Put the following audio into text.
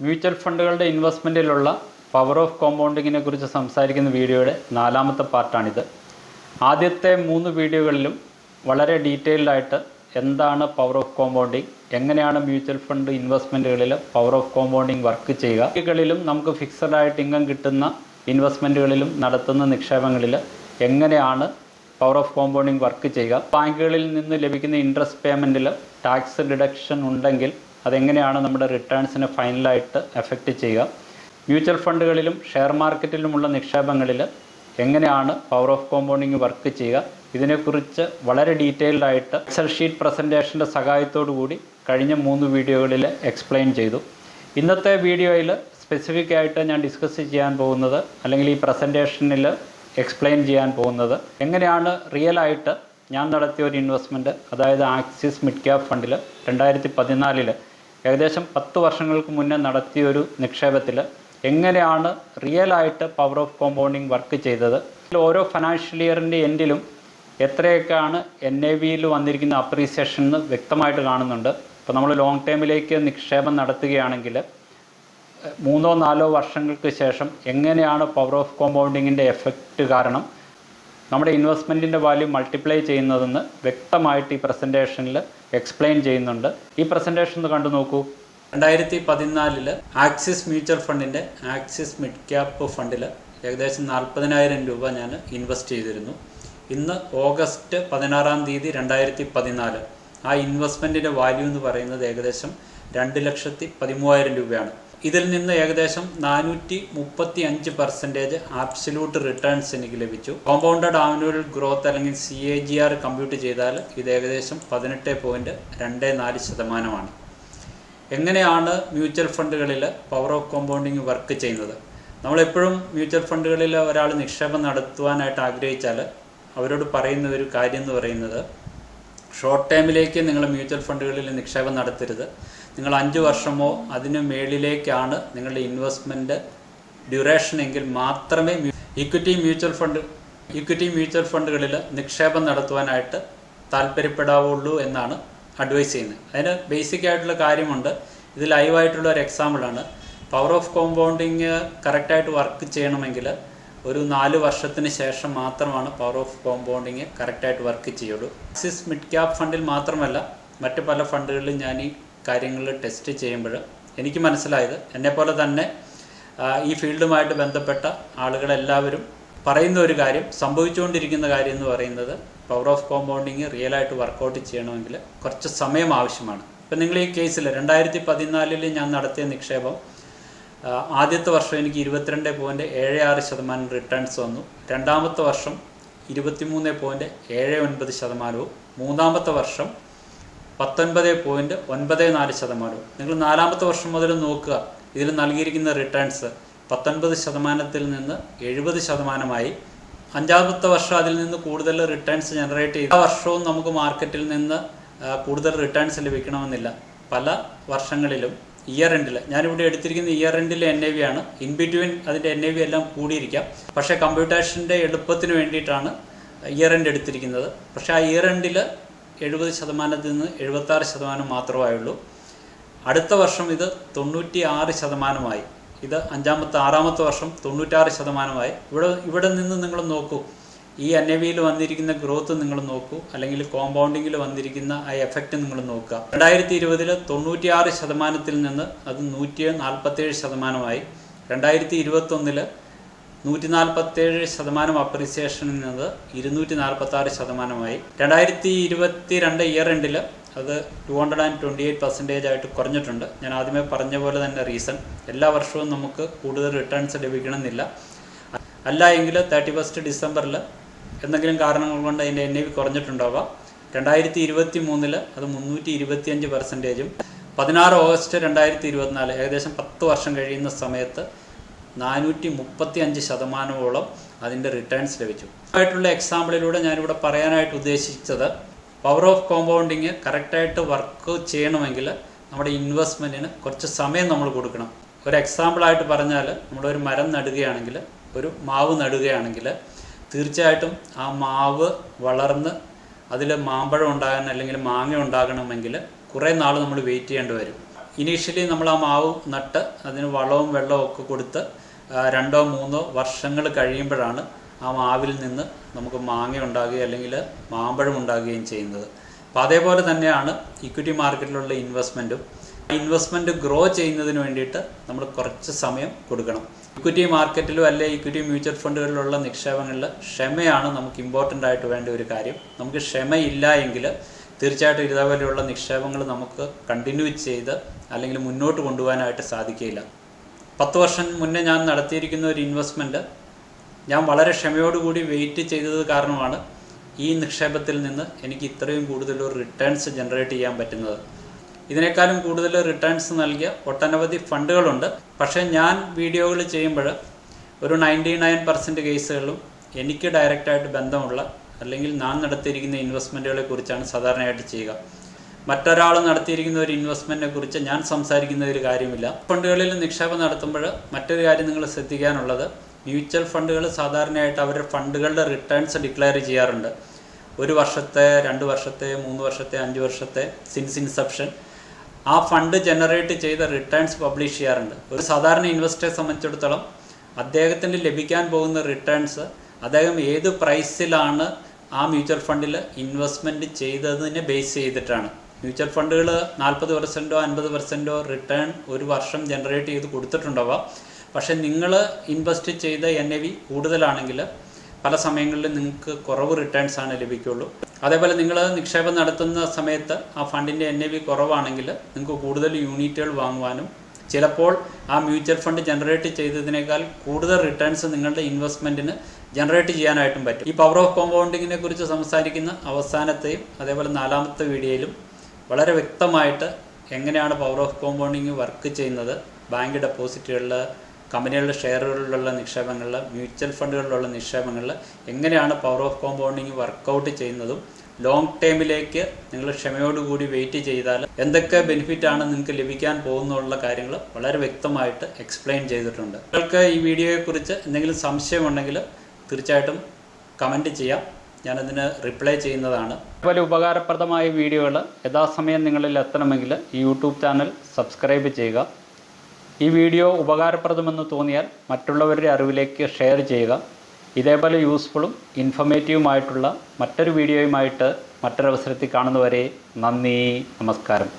Mutual ഫണ്ടുകളുടെ ഇൻവെസ്റ്റ്മെന്റിലുള്ള power of കോമ്പൗണ്ടിങ്ങിനെ കുറിച്ച് സംസാരിക്കുന്ന വീഡിയോയുടെ നാലാമത്തെ പാർട്ടാണിത്. ആദ്യത്തെ മൂന്ന് വീഡിയോകളിലും വളരെ ഡീറ്റെയിൽഡായിട്ട് എന്താണ് പവർ ഓഫ് കോമ്പൗണ്ടിങ് എങ്ങനെയാണ് മ്യൂച്വൽ ഫണ്ട് ഇൻവെസ്റ്റ്മെന്റുകളിൽ പവർ ഓഫ് കോമ്പൗണ്ടിങ് വർക്ക് ചെയ്യുക ബാക്കികളിലും നമുക്ക് ഫിക്സഡ് ആയിട്ട് ഇൻകം കിട്ടുന്ന ഇൻവെസ്റ്റ്മെന്റുകളിലും നടത്തുന്ന നിക്ഷേപങ്ങളിൽ എങ്ങനെയാണ് പവർ ഓഫ് കോമ്പൗണ്ടിങ് വർക്ക് ചെയ്യുക ബാങ്കുകളിൽ നിന്ന് ലഭിക്കുന്ന ഇൻട്രസ്റ്റ് പേയ്മെന്റിൽ ടാക്സ് ഡിഡക്ഷൻ ഉണ്ടെങ്കിൽ അതെങ്ങനെയാണ് നമ്മുടെ റിട്ടേൺസിനെ ഫൈനലായിട്ട് എഫക്റ്റ് ചെയ്യുക? മ്യൂച്വൽ ഫണ്ടുകളിലും ഷെയർ മാർക്കറ്റിലുമുള്ള നിക്ഷേപങ്ങളിൽ എങ്ങനെയാണ് പവർ ഓഫ് കോമ്പൗണ്ടിങ് വർക്ക് ചെയ്യുക? ഇതിനെക്കുറിച്ച് വളരെ ഡീറ്റെയിൽഡായിട്ട് എക്സൽ ഷീറ്റ് പ്രസന്റേഷന്റെ സഹായത്തോടു കൂടി കഴിഞ്ഞ മൂന്ന് വീഡിയോകളിൽ എക്സ്പ്ലെയിൻ ചെയ്തു. ഇന്നത്തെ വീഡിയോയിൽ സ്പെസിഫിക് ആയിട്ട് ഞാൻ ഡിസ്കസ് ചെയ്യാൻ പോകുന്നത് അല്ലെങ്കിൽ ഈ പ്രസന്റേഷനിൽ എക്സ്പ്ലെയിൻ ചെയ്യാൻ പോകുന്നത് എങ്ങനെയാണ് റിയൽ ആയിട്ട് ഞാൻ നടത്തിയ ഒരു ഇൻവെസ്റ്റ്മെന്റ് അതായത് ആക്സിസ് മിഡ് ക്യാപ് ഫണ്ടിൽ രണ്ടായിരത്തി പതിനാലിൽ ഏകദേശം പത്ത് വർഷങ്ങൾക്ക് മുന്നേ നടത്തിയ ഒരു നിക്ഷേപത്തിൽ എങ്ങനെയാണ് റിയൽ ആയിട്ട് പവർ ഓഫ് കോമ്പൗണ്ടിങ് വർക്ക് ചെയ്തത്? ഓരോ ഫിനാൻഷ്യൽ ഇയറിന്റെ എൻഡിലും എത്രയൊക്കെയാണ് എൻ എ വിയിൽ വന്നിരിക്കുന്ന അപ്രീസിയേഷൻ എന്ന് വ്യക്തമായിട്ട് കാണുന്നുണ്ട്. ഇപ്പോൾ നമ്മൾ ലോങ് ടൈമിലേക്ക് നിക്ഷേപം നടത്തുകയാണെങ്കിൽ മൂന്നോ നാലോ വർഷങ്ങൾക്ക് ശേഷം എങ്ങനെയാണ് പവർ ഓഫ് കോമ്പൗണ്ടിങ്ങിന്റെ എഫക്റ്റ് കാരണം നമ്മുടെ ഇൻവെസ്റ്റ്മെന്റിന്റെ വാല്യൂ മൾട്ടിപ്ലൈ ചെയ്യുന്നതെന്ന് വ്യക്തമായിട്ട് ഈ പ്രസന്റേഷനിൽ എക്സ്പ്ലെയിൻ ചെയ്യുന്നുണ്ട്. ഈ പ്രസന്റേഷൻ ഒന്ന് കണ്ടു നോക്കൂ. രണ്ടായിരത്തി പതിനാലിൽ ആക്സിസ് മ്യൂച്വൽ ഫണ്ടിന്റെ ആക്സിസ് മിഡ് ക്യാപ്പ് ഫണ്ടിൽ ഏകദേശം നാൽപ്പതിനായിരം രൂപ ഞാൻ ഇൻവെസ്റ്റ് ചെയ്തിരുന്നു. ഇന്ന് ഓഗസ്റ്റ് പതിനാറാം തീയതി രണ്ടായിരത്തി പതിനാല് ആ ഇൻവെസ്റ്റ്മെന്റിന്റെ വാല്യൂ എന്ന് പറയുന്നത് ഏകദേശം രണ്ട് ലക്ഷത്തി പതിമൂവായിരം രൂപയാണ്. ഇതിൽ നിന്ന് ഏകദേശം നാനൂറ്റി മുപ്പത്തി അഞ്ച് പെർസെന്റേജ് ആബ്സല്യൂട്ട് റിട്ടേൺസ് എനിക്ക് ലഭിച്ചു. കോമ്പൗണ്ടഡ് ആനുവൽ ഗ്രോത്ത് അല്ലെങ്കിൽ C A G R compute ചെയ്താൽ ഇത് ഏകദേശം പതിനെട്ട് പോയിന്റ് രണ്ട് നാല് ശതമാനമാണ്. എങ്ങനെയാണ് മ്യൂച്വൽ ഫണ്ടുകളിൽ പവർ ഓഫ് കോമ്പൗണ്ടിങ് വർക്ക് ചെയ്യുന്നത്? നമ്മളെപ്പോഴും മ്യൂച്വൽ ഫണ്ടുകളിൽ ഒരാൾ നിക്ഷേപം നടത്തുവാനായിട്ട് ആഗ്രഹിച്ചാൽ അവരോട് പറയുന്ന ഒരു കാര്യം എന്ന് പറയുന്നത് ഷോർട്ട് ടൈമിലേക്ക് നിങ്ങൾ മ്യൂച്വൽ ഫണ്ടുകളിൽ നിക്ഷേപം നടത്തരുത്. നിങ്ങൾ അഞ്ച് വർഷമോ അതിന് മേളിലേക്കാണ് നിങ്ങളുടെ ഇൻവെസ്റ്റ്മെന്റ് ഡ്യൂറേഷൻ എങ്കിൽ മാത്രമേ equity mutual fund equity mutual ഫണ്ടുകളിൽ നിക്ഷേപം നടത്തുവാനായിട്ട് താല്പര്യപ്പെടാവുള്ളൂ എന്നാണ് അഡ്വൈസ് ചെയ്യുന്നത്. അതിന് ബേസിക് ആയിട്ടുള്ള കാര്യമുണ്ട്. ഇത് ലൈവായിട്ടുള്ള ഒരു എക്സാമ്പിളാണ് പവർ ഓഫ് കോമ്പൗണ്ടിങ് കറക്റ്റായിട്ട് വർക്ക് ചെയ്യണമെങ്കിൽ ഒരു നാല് വർഷത്തിന് ശേഷം മാത്രമാണ് പവർ ഓഫ് കോമ്പൗണ്ടിങ് കറക്റ്റായിട്ട് വർക്ക് ചെയ്യുള്ളൂ. ആക്സിസ് മിഡ് ക്യാപ് ഫണ്ടിൽ മാത്രമല്ല മറ്റ് പല ഫണ്ടുകളിലും ഞാൻ ഈ കാര്യങ്ങൾ ടെസ്റ്റ് ചെയ്യുമ്പോൾ എനിക്ക് മനസ്സിലായത് എന്നെപ്പോലെ തന്നെ ഈ ഫീൽഡുമായിട്ട് ബന്ധപ്പെട്ട ആളുകളെല്ലാവരും പറയുന്ന ഒരു കാര്യം സംഭവിച്ചുകൊണ്ടിരിക്കുന്ന കാര്യം എന്ന് പറയുന്നത് പവർ ഓഫ് കോമ്പൗണ്ടിങ് റിയലായിട്ട് വർക്കൗട്ട് ചെയ്യണമെങ്കിൽ കുറച്ച് സമയം ആവശ്യമാണ്. ഇപ്പം നിങ്ങൾ ഈ കേസിൽ രണ്ടായിരത്തി പതിനാലിൽ ഞാൻ നടത്തിയ നിക്ഷേപം ആദ്യത്തെ വർഷം എനിക്ക് ഇരുപത്തിരണ്ട് പോയിന്റ് ഏഴ് ആറ് ശതമാനം റിട്ടേൺസ് വന്നു. രണ്ടാമത്തെ വർഷം ഇരുപത്തിമൂന്ന് പോയിന്റ് ഏഴ് ഒൻപത് ശതമാനവും. മൂന്നാമത്തെ വർഷം പത്തൊൻപത് പോയിന്റ് ഒൻപത് നാല് ശതമാനവും. നിങ്ങൾ നാലാമത്തെ വർഷം മുതൽ നോക്കുക. ഇതിൽ നൽകിയിരിക്കുന്ന റിട്ടേൺസ് പത്തൊൻപത് ശതമാനത്തിൽ നിന്ന് എഴുപത് ശതമാനമായി. അഞ്ചാമത്തെ വർഷം അതിൽ നിന്ന് കൂടുതൽ റിട്ടേൺസ് ജനറേറ്റ് ചെയ്ത വർഷവും നമുക്ക് മാർക്കറ്റിൽ നിന്ന് കൂടുതൽ റിട്ടേൺസ് ലഭിക്കണമെന്നില്ല. പല വർഷങ്ങളിലും ഇയർ എൻഡിൽ ഞാനിവിടെ എടുത്തിരിക്കുന്ന ഇയർ എൻഡിലെ എൻ എ വി ആണ്. ഇൻ ബിറ്റ്വീൻ അതിന്റെ എൻ എ വി എല്ലാം കൂടിയിരിക്കാം. പക്ഷേ കമ്പ്യൂട്ടേഷന്റെ എളുപ്പത്തിന് വേണ്ടിയിട്ടാണ് ഇയർ എൻഡ് എടുത്തിരിക്കുന്നത്. പക്ഷേ ആ ഇയർ എൻഡിൽ എഴുപത് ശതമാനത്തിൽ നിന്ന് എഴുപത്താറ് ശതമാനം മാത്രമായുള്ളൂ. അടുത്ത വർഷം ഇത് തൊണ്ണൂറ്റി ആറ് ശതമാനമായി. ഇത് അഞ്ചാമത്തെ ആറാമത്തെ വർഷം തൊണ്ണൂറ്റാറ് ശതമാനമായി. ഇവിടെ ഇവിടെ നിന്ന് നിങ്ങൾ നോക്കൂ. ഈ എൻ എ വിയിൽ വന്നിരിക്കുന്ന ഗ്രോത്ത് നിങ്ങൾ നോക്കൂ. അല്ലെങ്കിൽ കോമ്പൗണ്ടിങ്ങിൽ വന്നിരിക്കുന്ന ആ എഫക്റ്റ് നിങ്ങൾ നോക്കുക. രണ്ടായിരത്തി ഇരുപതിൽ തൊണ്ണൂറ്റിയാറ് ശതമാനത്തിൽ നിന്ന് അത് നൂറ്റി നാൽപ്പത്തേഴ് ശതമാനമായി. രണ്ടായിരത്തി ഇരുപത്തൊന്നിൽ നൂറ്റി നാൽപ്പത്തേഴ് ശതമാനം അപ്രീസിയേഷനിൽ നിന്ന് ഇരുന്നൂറ്റി നാൽപ്പത്തി ആറ് ശതമാനമായി. രണ്ടായിരത്തി ഇരുപത്തി രണ്ട് ഇയർ എൻഡിൽ അത് two hundred and twenty eight percentage ആയിട്ട് കുറഞ്ഞിട്ടുണ്ട്. ഞാൻ ആദ്യമേ പറഞ്ഞ പോലെ തന്നെ റീസൺ എല്ലാ വർഷവും നമുക്ക് കൂടുതൽ റിട്ടേൺസ് ലഭിക്കണമെന്നില്ല. അല്ല എങ്കിൽ തേർട്ടി ഫസ്റ്റ് ഡിസംബറിൽ എന്തെങ്കിലും കാരണങ്ങൾ കൊണ്ട് അതിന്റെ എൻ ഐ വി കുറഞ്ഞിട്ടുണ്ടാവാം. രണ്ടായിരത്തി ഇരുപത്തി മൂന്നിൽ അത് മുന്നൂറ്റി ഇരുപത്തിയഞ്ച് പെർസെന്റേജും പതിനാറ് ഓഗസ്റ്റ് രണ്ടായിരത്തി ഇരുപത്തിനാല് ഏകദേശം പത്ത് വർഷം കഴിയുന്ന സമയത്ത് നാനൂറ്റി മുപ്പത്തി അഞ്ച് ശതമാനമോളം അതിന്റെ റിട്ടേൺസ് ലഭിച്ചു. ആയിട്ടുള്ള എക്സാമ്പിളിലൂടെ ഞാനിവിടെ പറയാനായിട്ട് ഉദ്ദേശിച്ചത് പവർ ഓഫ് കോമ്പൗണ്ടിങ് കറക്റ്റായിട്ട് വർക്ക് ചെയ്യണമെങ്കിൽ നമ്മുടെ ഇൻവെസ്റ്റ്മെന്റിന് കുറച്ച് സമയം നമ്മൾ കൊടുക്കണം. ഒരു എക്സാമ്പിളായിട്ട് പറഞ്ഞാൽ നമ്മളൊരു മരം നടുകയാണെങ്കിൽ ഒരു മാവ് നടുകയാണെങ്കിൽ തീർച്ചയായിട്ടും ആ മാവ് വളർന്ന് അതിൽ മാമ്പഴം ഉണ്ടാകാൻ അല്ലെങ്കിൽ മാങ്ങ ഉണ്ടാകണമെങ്കിൽ കുറേ നാൾ നമ്മൾ വെയിറ്റ് ചെയ്യേണ്ടി വരും. ഇനീഷ്യലി നമ്മൾ ആ മാവ് നട്ട് അതിന് വളവും വെള്ളവും ഒക്കെ കൊടുത്ത് രണ്ടോ മൂന്നോ വർഷങ്ങൾ കഴിയുമ്പോഴാണ് ആ മാവിൽ നിന്ന് നമുക്ക് മാങ്ങ ഉണ്ടാകുകയും അല്ലെങ്കിൽ മാമ്പഴം ഉണ്ടാകുകയും ചെയ്യുന്നത്. അപ്പോൾ അതേപോലെ തന്നെയാണ് ഇക്വിറ്റി മാർക്കറ്റിലുള്ള ഇൻവെസ്റ്റ്മെന്റും ഇൻവെസ്റ്റ്മെന്റ് ഗ്രോ ചെയ്യുന്നതിന് വേണ്ടിയിട്ട് നമ്മൾ കുറച്ച് സമയം കൊടുക്കണം. ഇക്വിറ്റി മാർക്കറ്റിലും അല്ലെ ഇക്വിറ്റി മ്യൂച്വൽ ഫണ്ടുകളിലുള്ള നിക്ഷേപങ്ങളിൽ ക്ഷമയാണ് നമുക്ക് ഇമ്പോർട്ടന്റ് ആയിട്ട് വേണ്ട ഒരു കാര്യം. നമുക്ക് ക്ഷമയില്ല എങ്കിൽ തീർച്ചയായിട്ടും ഇതേപോലെയുള്ള നിക്ഷേപങ്ങൾ നമുക്ക് കണ്ടിന്യൂ ചെയ്ത് അല്ലെങ്കിൽ മുന്നോട്ട് കൊണ്ടുപോകാനായിട്ട് സാധിക്കില്ല പത്ത് വർഷം മുന്നേ ഞാൻ നടത്തിയിരിക്കുന്ന ഒരു ഇൻവെസ്റ്റ്മെന്റ് ഞാൻ വളരെ ക്ഷമയോടുകൂടി വെയിറ്റ് ചെയ്തത് കാരണമാണ് ഈ നിക്ഷേപത്തിൽ നിന്ന് എനിക്ക് ഇത്രയും കൂടുതൽ റിട്ടേൺസ് ജനറേറ്റ് ചെയ്യാൻ പറ്റുന്നത്. ഇതിനേക്കാളും കൂടുതൽ റിട്ടേൺസ് നൽകിയ ഒട്ടനവധി ഫണ്ടുകളുണ്ട്. പക്ഷേ ഞാൻ വീഡിയോകൾ ചെയ്യുമ്പോൾ ഒരു നയന്റി നയൻ പെർസെന്റ് കേസുകളിലും എനിക്ക് ഡയറക്റ്റായിട്ട് ബന്ധമുള്ള അല്ലെങ്കിൽ ഞാൻ നടത്തിയിരിക്കുന്ന ഇൻവെസ്റ്റ്മെന്റുകളെ കുറിച്ചാണ് സാധാരണയായിട്ട് ചെയ്യുക. മറ്റൊരാൾ നടത്തിയിരിക്കുന്ന ഒരു ഇൻവെസ്റ്റ്മെന്റിനെ കുറിച്ച് ഞാൻ സംസാരിക്കുന്ന ഒരു കാര്യമില്ല. ഫണ്ടുകളിൽ നിക്ഷേപം നടത്തുമ്പോൾ മറ്റൊരു കാര്യം നിങ്ങൾ ശ്രദ്ധിക്കാനുള്ളത് മ്യൂച്വൽ ഫണ്ടുകൾ സാധാരണയായിട്ട് അവരുടെ ഫണ്ടുകളുടെ റിട്ടേൺസ് ഡിക്ലെയർ ചെയ്യാറുണ്ട്. ഒരു വർഷത്തെ രണ്ട് വർഷത്തെ മൂന്ന് വർഷത്തെ അഞ്ച് വർഷത്തെ സിൻസ് ഇൻസെപ്ഷൻ ആ ഫണ്ട് ജനറേറ്റ് ചെയ്ത റിട്ടേൺസ് പബ്ലിഷ് ചെയ്യാറുണ്ട്. ഒരു സാധാരണ ഇൻവെസ്റ്ററെ സംബന്ധിച്ചിടത്തോളം അദ്ദേഹത്തിന് ലഭിക്കാൻ പോകുന്ന റിട്ടേൺസ് അദ്ദേഹം ഏത് പ്രൈസിലാണ് ആ മ്യൂച്വൽ ഫണ്ടിൽ ഇൻവെസ്റ്റ്മെന്റ് ചെയ്തതിനെ ബേസ് ചെയ്തിട്ടാണ്. മ്യൂച്വൽ ഫണ്ടുകൾ നാൽപ്പത് പെർസെന്റോ അൻപത് പെർസെന്റോ റിട്ടേൺ ഒരു വർഷം ജനറേറ്റ് ചെയ്ത് കൊടുത്തിട്ടുണ്ടാവാം പക്ഷേ നിങ്ങൾ ഇൻവെസ്റ്റ് ചെയ്ത എൻ എ വി കൂടുതലാണെങ്കിൽ പല സമയങ്ങളിലും നിങ്ങൾക്ക് കുറവ് റിട്ടേൺസ് ആണ് ലഭിക്കുള്ളൂ. അതേപോലെ നിങ്ങൾ നിക്ഷേപം നടത്തുന്ന സമയത്ത് ആ ഫണ്ടിന്റെ എൻ എ വി കുറവാണെങ്കിൽ നിങ്ങൾക്ക് കൂടുതൽ യൂണിറ്റുകൾ വാങ്ങുവാനും ചിലപ്പോൾ ആ മ്യൂച്വൽ ഫണ്ട് ജനറേറ്റ് ചെയ്തതിനേക്കാൾ കൂടുതൽ റിട്ടേൺസ് നിങ്ങളുടെ ഇൻവെസ്റ്റ്മെന്റിന് ജനറേറ്റ് ചെയ്യാനായിട്ടും പറ്റും. ഈ പവർ ഓഫ് കോമ്പൗണ്ടിങ്ങിനെ കുറിച്ച് സംസാരിക്കുന്ന അവസാനത്തെയും അതേപോലെ നാലാമത്തെ വീഡിയോയിലും വളരെ വ്യക്തമായിട്ട് എങ്ങനെയാണ് പവർ ഓഫ് കോമ്പൗണ്ടിങ് വർക്ക് ചെയ്യുന്നത്? ബാങ്ക് ഡെപ്പോസിറ്റുകളിൽ കമ്പനികളുടെ ഷെയറുകളിലുള്ള നിക്ഷേപങ്ങളിൽ മ്യൂച്വൽ ഫണ്ടുകളിലുള്ള നിക്ഷേപങ്ങളിൽ എങ്ങനെയാണ് power of compounding work out ചെയ്യുന്നതും ലോങ് ടേമിലേക്ക് നിങ്ങൾ ക്ഷമയോടുകൂടി വെയിറ്റ് ചെയ്താൽ എന്തൊക്കെ ബെനിഫിറ്റ് ആണ് നിങ്ങൾക്ക് ലഭിക്കാൻ പോകുന്നുള്ള കാര്യങ്ങൾ വളരെ വ്യക്തമായിട്ട് എക്സ്പ്ലെയിൻ ചെയ്തിട്ടുണ്ട്. നിങ്ങൾക്ക് ഈ വീഡിയോയെക്കുറിച്ച് എന്തെങ്കിലും സംശയമുണ്ടെങ്കിൽ തീർച്ചയായിട്ടും കമന്റ് ചെയ്യാം. ഞാനതിന് റിപ്ലൈ ചെയ്യുന്നതാണ്. അതുപോലെ ഉപകാരപ്രദമായ വീഡിയോകൾ യഥാസമയം നിങ്ങളിൽ എത്തണമെങ്കിൽ ഈ യൂട്യൂബ് ചാനൽ സബ്സ്ക്രൈബ് ചെയ്യുക. ഈ വീഡിയോ ഉപകാരപ്രദമെന്ന് തോന്നിയാൽ മറ്റുള്ളവരുടെ അറിവിലേക്ക് ഷെയർ ചെയ്യുക. ഇതേപോലെ യൂസ്ഫുള്ളും ഇൻഫർമേറ്റീവുമായിട്ടുള്ള മറ്റൊരു വീഡിയോയുമായിട്ട് മറ്റൊരവസരത്തിൽ കാണുന്നവരെ നന്ദി നമസ്കാരം.